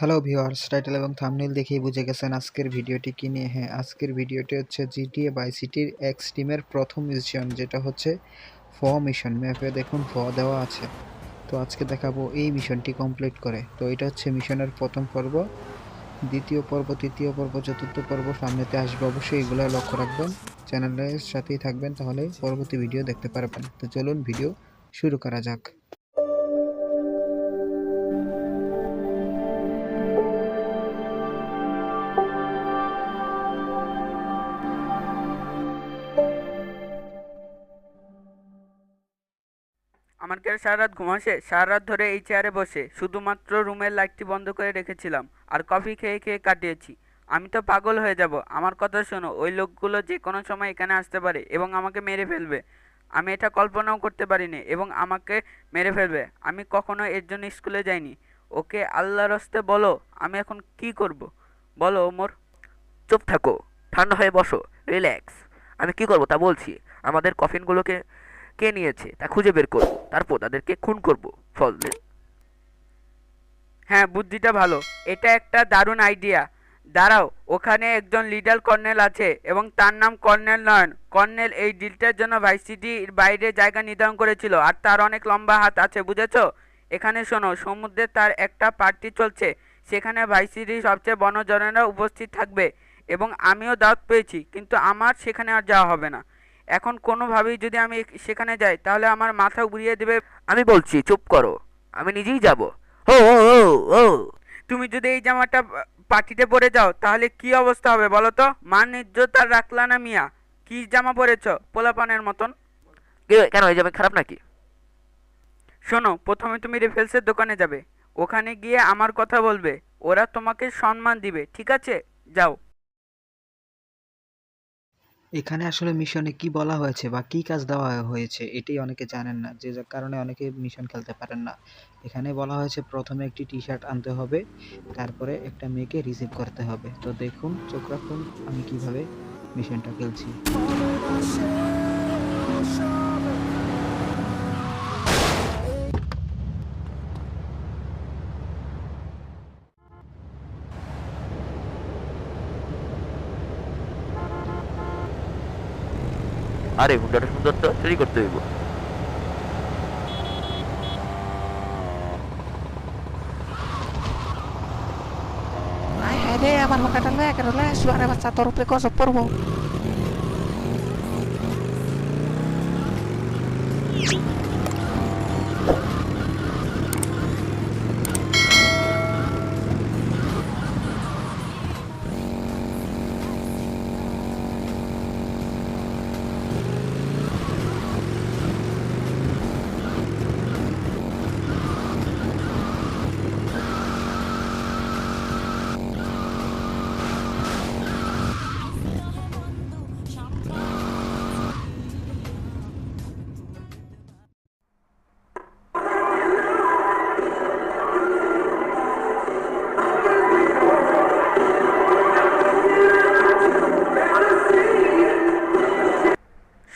Hello viewers title এবং thumbnail দেখেই বুঝে গেছেন আজকের ভিডিওটি কি নিয়ে। হ্যাঁ আজকের ভিডিওটি হচ্ছে জিটিএ বাই সিটির এক্স টিমের প্রথম মিশন যেটা হচ্ছে ফ মিশন ম্যাপে দেখুন ফ দেওয়া আছে। তো আজকে দেখাবো এই মিশনটি কমপ্লিট করে। তো এটা হচ্ছে মিশনের প্রথম পর্ব। দ্বিতীয় পর্ব, তৃতীয় পর্ব, চতুর্থ পর্ব সামনেতে আসবে অবশ্যই, এগুলো লক্ষ্য রাখবেন। চ্যানেলের সাথেই থাকবেন, তাহলে পরবর্তী ভিডিও দেখতে পারবেন। তো চলুন ভিডিও শুরু করা যাক। আমার কেন সারা রাত ঘুম আসে সারা রাত ধরে এই চেয়ারে বসে। শুধুমাত্র রুমের লাইটটি বন্ধ করে রেখেছিলাম আর কফি খেয়ে খেয়ে কাটিয়েছি। আমি তো পাগল হয়ে যাব। আমার কথা শোনো, ওই লোকগুলো যে কোনো সময় এখানে আসতে পারে এবং আমাকে মেরে ফেলবে। আমি এটা কল্পনাও করতে পারিনি এবং আমাকে মেরে ফেলবে। আমি কখনো এর জন্য স্কুলে যাইনি। ওকে আল্লাহর হস্তে বলো, আমি এখন কি করব? বলো, ওমর। চুপ থাকো। ঠান্ডা হয়ে বসো। রিল্যাক্স। আমি কি করব তা বলছি। আমাদের কফিনগুলোকে কে নিয়েছে তা খুঁজে বের করব। তারপর তাদেরকে খুন করব, ফলে হ্যাঁ বুদ্ধিটা ভালো। এটা একটা দারুণ আইডিয়া দাঁড়াও, ওখানে একজন লিডার কর্নেল আছে এবং তার নাম কর্নেল নয়ন। কর্নেল এই ডিলটার জন্য ভাইসিটির বাইরে জায়গা নির্ধারণ করেছিল আর তার অনেক লম্বা হাত আছে, বুঝেছ? এখানে শোনো, সমুদ্রে তার একটা পার্টি চলছে। সেখানে ভাইসিটির সবচেয়ে বনজনেরা উপস্থিত থাকবে এবং আমিও দাওয়াত পেয়েছি, কিন্তু আমার সেখানে আর যাওয়া হবে না। এখন কোনোভাবেই যদি আমি সেখানে যাই, তাহলে আমার মাথা ঘুরিয়ে দেবে। আমি বলছি, চুপ করো, আমি নিজেই যাব। ও ও ও ও তুমি যদি এই জামাটা পার্টিতে পরে যাও, তাহলে কি অবস্থা হবে বলো তো? মান ইজ্জত রাখলা না মিয়া? কি জামা পরেছো, পোলাপানের মতন? কেন, এই জামা খারাপ নাকি? শোনো, প্রথমে তুমি রেফেলসের দোকানে যাবে। ওখানে গিয়ে আমার কথা বলবে। ওরা তোমাকে সম্মান দিবে, ঠিক আছে? যাও। এখানে আসলে মিশনে কি বলা হয়েছে বা কি কাজ দেওয়া হয়েছে এটি অনেকে জানেন না। যে কারণে অনেকে মিশন খেলতে পারেন না। এখানে বলা হয়েছে, প্রথমে একটি টি শার্ট আনতে হবে, তারপরে একটা মেয়েকে রিসিভ করতে হবে। তো দেখুন, চোখ রাখুন, আমি কীভাবে মিশনটা খেলছি। আরে, হুন্ডাটা সুন্দর তো চুরি করতে হইব। রে, আমার মাকাটা লয়ে কেন লয়ে আসলো বাচ্চা, তোর উপরে গজব পড়ব।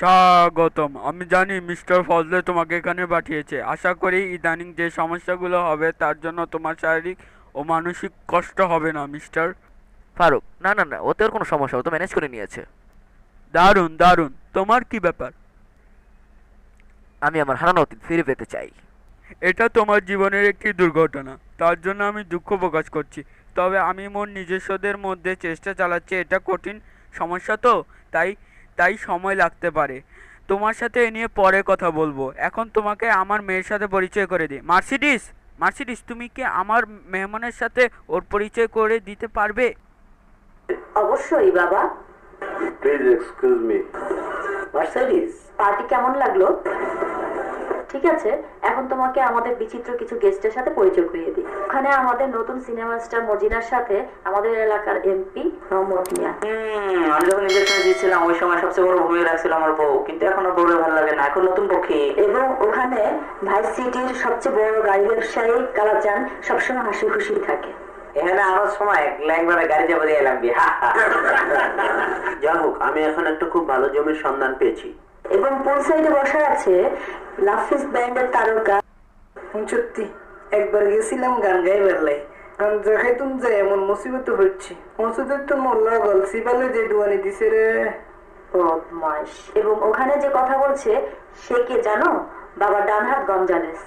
স্বাগতম। আমি জানি মিস্টার ফজলে তোমাকে এখানে পাঠিয়েছে। আশা করি ইদানিং যে সমস্যাগুলো হবে তার জন্য তোমার শারীরিক ও মানসিক কষ্ট হবে না মিস্টার। ফারুক না না না ওতে ওর কোনো সমস্যা ও তো ম্যানেজ করে নিয়েছে। দারুণ দারুণ। তোমার কি ব্যাপার? আমি আমার হারানো অতীত ফিরে পেতে চাই। এটা তোমার জীবনের একটি দুর্ঘটনা। তার জন্য আমি দুঃখ প্রকাশ করছি। তবে আমি মোর নিজস্বদের মধ্যে চেষ্টা চালাচ্ছি এটা কঠিন সমস্যা তো। তাই তাই সময় লাগতে পারে। তোমার সাথে এ নিয়ে পরে কথা বলব। এখন তোমাকে আমার মেয়ের সাথে পরিচয় করে দিই মার্সিডিস মার্সিডিস তুমি কি আমার মেহমানের সাথে ওর পরিচয় করে দিতে পারবে? অবশ্যই বাবা। Please excuse me Mercedes party কেমন লাগল? ঠিক আছে এখন তোমাকে আমাদের বিচিত্র কিছু গেস্টের সাথে পরিচয় করিয়ে দিই। ওখানে আমাদের নতুন সিনেমা স্টার মজিনার সাথে আমাদের এলাকার এমপি মোহাম্মদ মিয়া আমি যখন ইঞ্জেকশন দিচ্ছিলাম ওই সময় সবচেয়ে বড় ভূমিকা রাখছিল আমার বউ কিন্তু এখন আর বউরে ভালো লাগে না এখন নতুন পক্ষী। এবং ওখানে ভাইস সিটির সবচেয়ে বড় গাড়ি ব্যবসায়ী কালাচান সবসময় হাসি খুশি থাকে। এখানে আরও সময় গাড়ি যাব দিয়ে হা হা। হোক আমি এখন একটা খুব ভালো জমির সন্ধান পেয়েছি। এবং পুল সাইডে বসা আছে লাফিস ব্যান্ডের তারকা সত্যি একবার গেছিলাম গান গাইবার লাই যাকে তুমি যে এমন মুসিবত হচ্ছে। মসুদের তো মোল্লা যে ডুয়ানি দিছে রে। বদমাস এবং ওখানে যে কথা বলছে, সে কে জানো? বাবা ডানহাত গঞ্জালেস।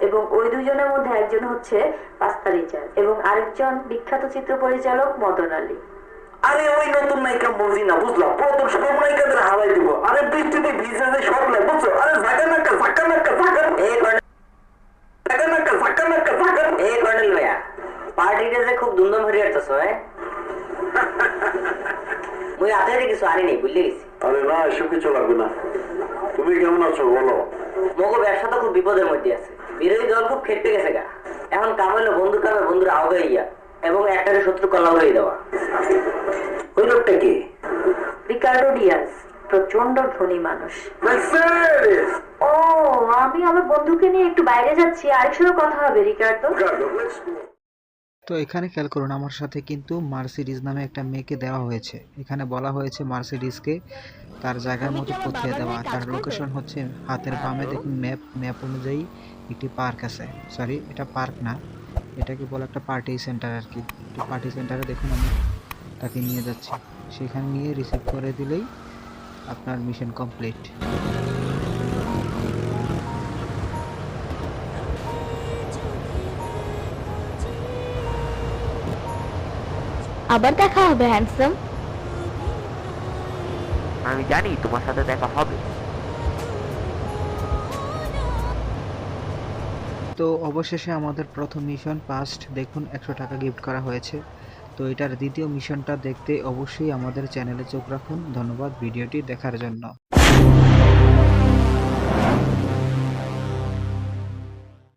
এবং ওই দুজনের মধ্যে একজন হচ্ছে পাস্তা রিচার্ড এবং আরেকজন বিখ্যাত চিত্র পরিচালক মদন আলী। আরে ওই নতুন নায়িকা বুঝি না বুঝলাম প্রথম সব নায়িকাদের হারাই দিব। আরে বৃষ্টিতে ভিজে যে শখ নাই বুঝছ? আরে জাগা নাকা জাকা নাকা জাকা এই কর্নেল জাগা নাকা জাকা নাকা জাকা এই কর্নেল ভাইয়া যে খুব ধুমধাম হয়ে যাচ্ছে হ্যাঁ মুই কিছু আনিনি বুঝলে গেছি। আরে না এসব কিছু লাগবে না। তুমি কেমন আছো বলো? মগো ব্যবসা তো খুব বিপদের মধ্যে আছে। বিরোধী দল খুব খেটে গেছে গা। এখন কাম হইল বন্ধু কামে বন্ধুরা আওগে ইয়া এবং একটাকে শত্রু কলা হয়ে দেওয়া। ওই লোকটা কি? রিকার্ডো ডিয়াস প্রচণ্ড ধনী মানুষ। ও আমি আমার বন্ধুকে নিয়ে একটু বাইরে যাচ্ছি কথা হবে রিকার্ডো তো এখানে খেয়াল করুন আমার সাথে কিন্তু মার্সিডিজ নামে একটা মেয়েকে দেওয়া হয়েছে। এখানে বলা হয়েছে মার্সিডিজকে তার জায়গার মতো পৌঁছে দেওয়া। তার লোকেশন হচ্ছে হাতের বামে দেখুন ম্যাপ ম্যাপ অনুযায়ী একটি পার্ক আছে। সরি এটা পার্ক না। এটাকে বলে একটা পার্টি সেন্টার আর কি পার্টি সেন্টারে দেখুন আমি তাকে নিয়ে যাচ্ছি। সেখানে নিয়ে রিসিভ করে দিলেই আপনার মিশন কমপ্লিট আবার দেখা হবে হ্যান্ডসাম আমি জানি তোমার সাথে দেখা হবে। তো অবশেষে আমাদের প্রথম মিশন পাস্ট দেখুন একশো টাকা গিফট করা হয়েছে। তো এটার দ্বিতীয় মিশনটা দেখতে অবশ্যই আমাদের চ্যানেলে চোখ রাখুন। ধন্যবাদ ভিডিওটি দেখার জন্য।